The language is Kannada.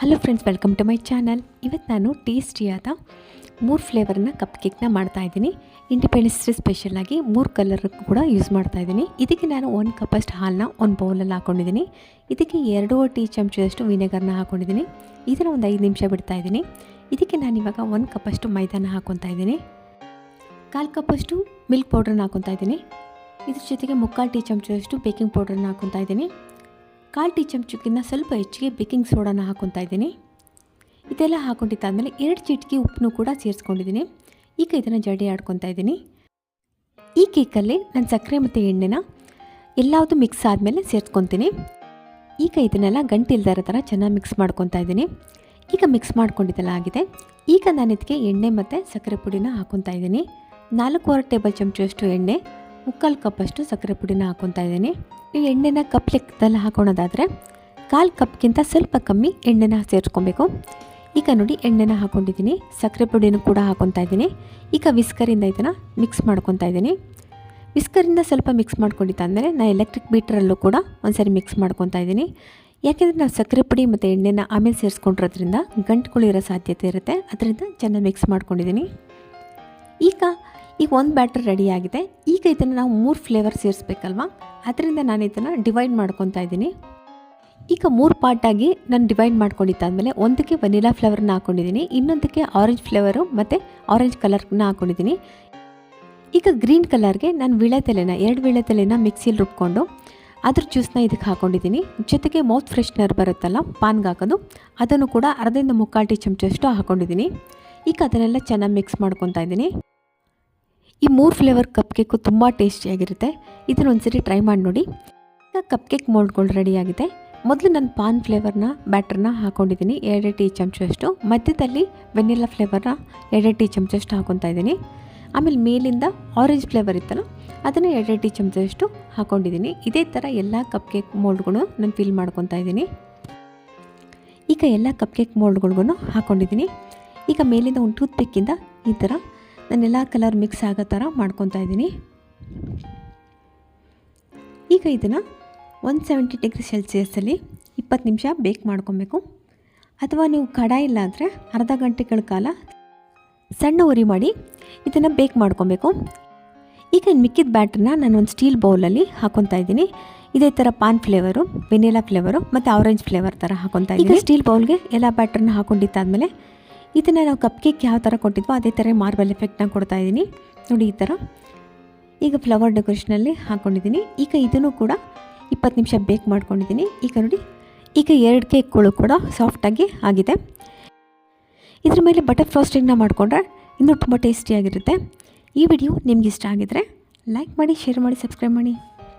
Hello friends welcome to my channel ಇವತ್ತು ನಾನು ಟೇಸ್ಟಿಯಾದ ಮೂರು ಫ್ಲೇವರ್ನ ಕಪ್ ಕೇಕ್ನ ಮಾಡ್ತಾಯಿದ್ದೀನಿ ಇಂಡಿಪೆಂಡೆನ್ಸ್ ಡೇ ಸ್ಪೆಷಲಾಗಿ ಮೂರು ಕಲರ್ ಕೂಡ ಯೂಸ್ ಮಾಡ್ತಾಯಿದ್ದೀನಿ ಇದಕ್ಕೆ ನಾನು ಒಂದು ಕಪ್ಪಷ್ಟು ಹಾಲನ್ನ ಒಂದು ಬೌಲಲ್ಲಿ ಹಾಕ್ಕೊಂಡಿದ್ದೀನಿ ಇದಕ್ಕೆ ಎರಡು ಟೀ ಚಮಚದಷ್ಟು ವಿನೆಗರ್ನ ಹಾಕ್ಕೊಂಡಿದ್ದೀನಿ ಇದನ್ನ ಒಂದು ಐದು ನಿಮಿಷ ಬಿಡ್ತಾಯಿದ್ದೀನಿ ಇದಕ್ಕೆ ನಾನು ಇವಾಗ ಒಂದು ಕಪ್ಪಷ್ಟು ಮೈದಾನ ಹಾಕ್ಕೊತಾ ಇದ್ದೀನಿ. ಕಾಲು ಕಪ್ಪಷ್ಟು ಮಿಲ್ಕ್ ಪೌಡ್ರನ್ನ ಹಾಕ್ಕೊತಾ ಇದ್ದೀನಿ. ಇದ್ರ ಜೊತೆಗೆ ಮುಕ್ಕಾಲು ಟೀ ಚಮಚದಷ್ಟು ಬೇಕಿಂಗ್ ಪೌಡ್ರನ್ನ ಹಾಕ್ಕೊತಾ ಇದ್ದೀನಿ. ಕಾಲು ಟೀ ಚಮಚಕ್ಕಿಂತ ಸ್ವಲ್ಪ ಹೆಚ್ಚಿಗೆ ಬೇಕಿಂಗ್ ಸೋಡಾನ ಹಾಕ್ಕೊತಾ ಇದ್ದೀನಿ. ಇದೆಲ್ಲ ಹಾಕ್ಕೊಂಡಿದ್ದಾದಮೇಲೆ ಎರಡು ಚಿಟಿಕೆ ಉಪ್ಪನ್ನು ಕೂಡ ಸೇರಿಸ್ಕೊಂಡಿದ್ದೀನಿ. ಈಗ ಇದನ್ನು ಜಡಿ ಆಡ್ಕೊತಾ ಇದ್ದೀನಿ. ಈ ಕೇಕಲ್ಲಿ ನಾನು ಸಕ್ಕರೆ ಮತ್ತು ಎಣ್ಣೆನ ಎಲ್ಲವುದು ಮಿಕ್ಸ್ ಆದಮೇಲೆ ಸೇರಿಸ್ಕೊತೀನಿ. ಈಗ ಇದನ್ನೆಲ್ಲ ಗಂಟಿಲ್ದಾರ ಥರ ಚೆನ್ನಾಗಿ ಮಿಕ್ಸ್ ಮಾಡ್ಕೊತಾ ಇದ್ದೀನಿ. ಈಗ ಮಿಕ್ಸ್ ಮಾಡ್ಕೊಂಡಿದ್ದೆಲ್ಲ ಆಗಿದೆ. ಈಗ ನಾನು ಇದಕ್ಕೆ ಎಣ್ಣೆ ಮತ್ತು ಸಕ್ಕರೆ ಪುಡಿನ ಹಾಕ್ಕೊತಾ ಇದ್ದೀನಿ. ನಾಲ್ಕೂವರೆ ಟೇಬಲ್ ಚಮಚಷ್ಟು ಎಣ್ಣೆ ಮುಕ್ಕಾಲು ಕಪ್ಪಷ್ಟು ಸಕ್ಕರೆ ಪುಡಿನ ಹಾಕ್ಕೊತಾ ಇದ್ದೀನಿ. ಈ ಎಣ್ಣೆನ ಕಪ್ ಲೆಕ್ಕದಲ್ಲಿ ಹಾಕೊಳೋದಾದರೆ ಕಾಲು ಕಪ್ಗಿಂತ ಸ್ವಲ್ಪ ಕಮ್ಮಿ ಎಣ್ಣೆನ ಸೇರಿಸ್ಕೊಬೇಕು. ಈಗ ನೋಡಿ ಎಣ್ಣೆನ ಹಾಕ್ಕೊಂಡಿದ್ದೀನಿ ಸಕ್ಕರೆ ಪುಡಿನೂ ಕೂಡ ಹಾಕ್ಕೊತಾ ಇದ್ದೀನಿ. ಈಗ ವಿಸ್ಕರಿಂದ ಇದನ್ನು ಮಿಕ್ಸ್ ಮಾಡ್ಕೊತಾ ಇದ್ದೀನಿ. ವಿಸ್ಕರಿಂದ ಸ್ವಲ್ಪ ಮಿಕ್ಸ್ ಮಾಡ್ಕೊಂಡಿದ್ದಾದಮೇಲೆ ನಾನು ಎಲೆಕ್ಟ್ರಿಕ್ ಬೀಟ್ರಲ್ಲೂ ಕೂಡ ಒಂದ್ಸರಿ ಮಿಕ್ಸ್ ಮಾಡ್ಕೊತಾ ಇದ್ದೀನಿ. ಯಾಕೆಂದರೆ ನಾವು ಸಕ್ಕರೆ ಪುಡಿ ಮತ್ತು ಎಣ್ಣೆನ ಆಮೇಲೆ ಸೇರಿಸ್ಕೊಂಡಿರೋದ್ರಿಂದ ಗಂಟುಗಳಿರೋ ಸಾಧ್ಯತೆ ಇರುತ್ತೆ. ಅದರಿಂದ ಚೆನ್ನಾಗಿ ಮಿಕ್ಸ್ ಮಾಡ್ಕೊಂಡಿದ್ದೀನಿ. ಈಗ ಈಗ ಒಂದು ಬ್ಯಾಟರ್ ರೆಡಿಯಾಗಿದೆ ಈಗ ಇದನ್ನು ನಾವು ಮೂರು ಫ್ಲೇವರ್ ಸೇರಿಸ್ಬೇಕಲ್ವಾ? ಅದರಿಂದ ನಾನು ಇದನ್ನು ಡಿವೈಡ್ ಮಾಡ್ಕೊತಾ ಇದ್ದೀನಿ. ಈಗ ಮೂರು ಪಾರ್ಟಾಗಿ ನಾನು ಡಿವೈಡ್ ಮಾಡ್ಕೊಂಡಿದ್ದಾದಮೇಲೆ ಒಂದಕ್ಕೆ ವನಿಲಾ ಫ್ಲೇವರ್ನ ಹಾಕ್ಕೊಂಡಿದ್ದೀನಿ ಇನ್ನೊಂದಕ್ಕೆ ಆರೆಂಜ್ ಫ್ಲೇವರು ಮತ್ತು ಆರೆಂಜ್ ಕಲರ್ನ ಹಾಕ್ಕೊಂಡಿದ್ದೀನಿ ಈಗ ಗ್ರೀನ್ ಕಲರ್ಗೆ ನಾನು ವಿಳೆತಲೆನ ಎರಡು ವಿಳೆತಲೆನ ಮಿಕ್ಸಿಯಲ್ಲಿ ರುಬ್ಕೊಂಡು ಅದ್ರ ಜ್ಯೂಸ್ನ ಇದಕ್ಕೆ ಹಾಕ್ಕೊಂಡಿದ್ದೀನಿ ಜೊತೆಗೆ ಮೌತ್ ಫ್ರೆಶ್ನರ್ ಬರುತ್ತಲ್ಲ, ಪಾನ್ಗೆ ಹಾಕೋದು, ಅದನ್ನು ಕೂಡ ಅರ್ಧದಿಂದ ಮುಕ್ಕಾಲು ಟೀ ಚಮಚಷ್ಟು ಹಾಕ್ಕೊಂಡಿದ್ದೀನಿ ಈಗ ಅದನ್ನೆಲ್ಲ ಚೆನ್ನಾಗಿ ಮಿಕ್ಸ್ ಮಾಡ್ಕೊತಾ ಇದ್ದೀನಿ. ಈ ಮೂರು ಫ್ಲೇವರ್ ಕಪ್ ಕೇಕು ತುಂಬ ಟೇಸ್ಟಿಯಾಗಿರುತ್ತೆ ಇದನ್ನು ಒಂದ್ಸರಿ ಟ್ರೈ ಮಾಡಿ ನೋಡಿ. ಈಗ ಕಪ್ ಕೇಕ್ ಮೋಲ್ಡ್ಗಳು ರೆಡಿಯಾಗಿದೆ ಮೊದಲು ನಾನು ಪಾನ್ ಫ್ಲೇವರ್ನ ಬ್ಯಾಟ್ರನ್ನ ಹಾಕ್ಕೊಂಡಿದ್ದೀನಿ ಎರಡೆರಡು ಟೀ ಚಮಚಷ್ಟು ಮಧ್ಯದಲ್ಲಿ ವೆನಿಲ್ಲಾ ಫ್ಲೇವರ್ನ ಎರಡೆರಡು ಟೀ ಚಮಚಷ್ಟು ಹಾಕ್ಕೊತಾ ಇದ್ದೀನಿ. ಆಮೇಲೆ ಮೇಲಿಂದ ಆರೆಂಜ್ ಫ್ಲೇವರ್ ಇತ್ತಲ್ಲ, ಅದನ್ನು ಎರಡೆರಡು ಟೀ ಚಮಚಷ್ಟು ಹಾಕೊಂಡಿದ್ದೀನಿ. ಇದೇ ಥರ ಎಲ್ಲ ಕಪ್ ಕೇಕ್ ಮೋಲ್ಡ್ಗಳು ನಾನು ಫಿಲ್ ಮಾಡ್ಕೊತಾ ಇದ್ದೀನಿ. ಈಗ ಎಲ್ಲ ಕಪ್ ಕೇಕ್ ಮೋಲ್ಡ್ಗಳ್ಗೂ ಹಾಕ್ಕೊಂಡಿದ್ದೀನಿ ಈಗ ಮೇಲಿಂದ ಒಂದು ಟೂತ್ ಪಿಕ್ಕಿಂದ ಈ ಥರ ನಾನೆಲ್ಲ ಕಲರ್ ಮಿಕ್ಸ್ ಆಗೋ ಥರ ಮಾಡ್ಕೊತಾ ಇದ್ದೀನಿ. ಈಗ ಇದನ್ನು ಒನ್ ಸೆವೆಂಟಿ ಡಿಗ್ರಿ ಸೆಲ್ಸಿಯಸ್ಸಲ್ಲಿ ಇಪ್ಪತ್ತು ನಿಮಿಷ ಬೇಕ್ ಮಾಡ್ಕೊಬೇಕು. ಅಥವಾ ನೀವು ಕಡಾಯಿ ಇಲ್ಲ ಅಂದರೆ ಅರ್ಧ ಗಂಟೆಗಳ ಕಾಲ ಸಣ್ಣ ಉರಿ ಮಾಡಿ ಇದನ್ನು ಬೇಕ್ ಮಾಡ್ಕೊಬೇಕು. ಈಗ ಮಿಕ್ಕಿದ ಬ್ಯಾಟ್ರನ್ನ ನಾನು ಒಂದು ಸ್ಟೀಲ್ ಬೌಲಲ್ಲಿ ಹಾಕೊತಾ ಇದ್ದೀನಿ. ಇದೇ ಥರ ಪಾನ್ ಫ್ಲೇವರು ವೆನಿಲಾ ಫ್ಲೇವರು ಮತ್ತು ಆರೆಂಜ್ ಫ್ಲೇವರ್ ಥರ ಹಾಕೊತಾ ಇದ್ದೀನಿ. ಸ್ಟೀಲ್ ಬೌಲ್ಗೆ ಎಲ್ಲ ಬ್ಯಾಟ್ರನ್ನ ಹಾಕೊಂಡಿದ್ದಾದಮೇಲೆ ಇದನ್ನು ನಾವು ಕಪ್ ಕೇಕ್ ಯಾವ ಥರ ಕೊಟ್ಟಿದ್ವೋ ಅದೇ ಥರ ಮಾರ್ಬಲ್ ಎಫೆಕ್ಟ್ನ ಕೊಡ್ತಾ ಇದ್ದೀನಿ ನೋಡಿ ಈ ಥರ ಈಗ ಫ್ಲವರ್ ಡೆಕೋರೇಷನಲ್ಲಿ ಹಾಕ್ಕೊಂಡಿದ್ದೀನಿ ಈಗ ಇದನ್ನು ಕೂಡ ಇಪ್ಪತ್ತು ನಿಮಿಷ ಬೇಕ್ ಮಾಡ್ಕೊಂಡಿದ್ದೀನಿ ಈಗ ನೋಡಿ, ಈಗ ಎರಡು ಕೇಕ್ಗಳು ಕೂಡ ಸಾಫ್ಟಾಗಿ ಆಗಿದೆ. ಇದ್ರ ಮೇಲೆ ಬಟರ್ ಫ್ರಾಸ್ಟಿಂಗ್ನ ಮಾಡಿಕೊಂಡ್ರೆ ಇನ್ನೂ ತುಂಬ ಟೇಸ್ಟಿಯಾಗಿರುತ್ತೆ ಈ ವಿಡಿಯೋ ನಿಮ್ಗೆ ಇಷ್ಟ ಆಗಿದ್ರೆ ಲೈಕ್ ಮಾಡಿ ಶೇರ್ ಮಾಡಿ ಸಬ್ಸ್ಕ್ರೈಬ್ ಮಾಡಿ.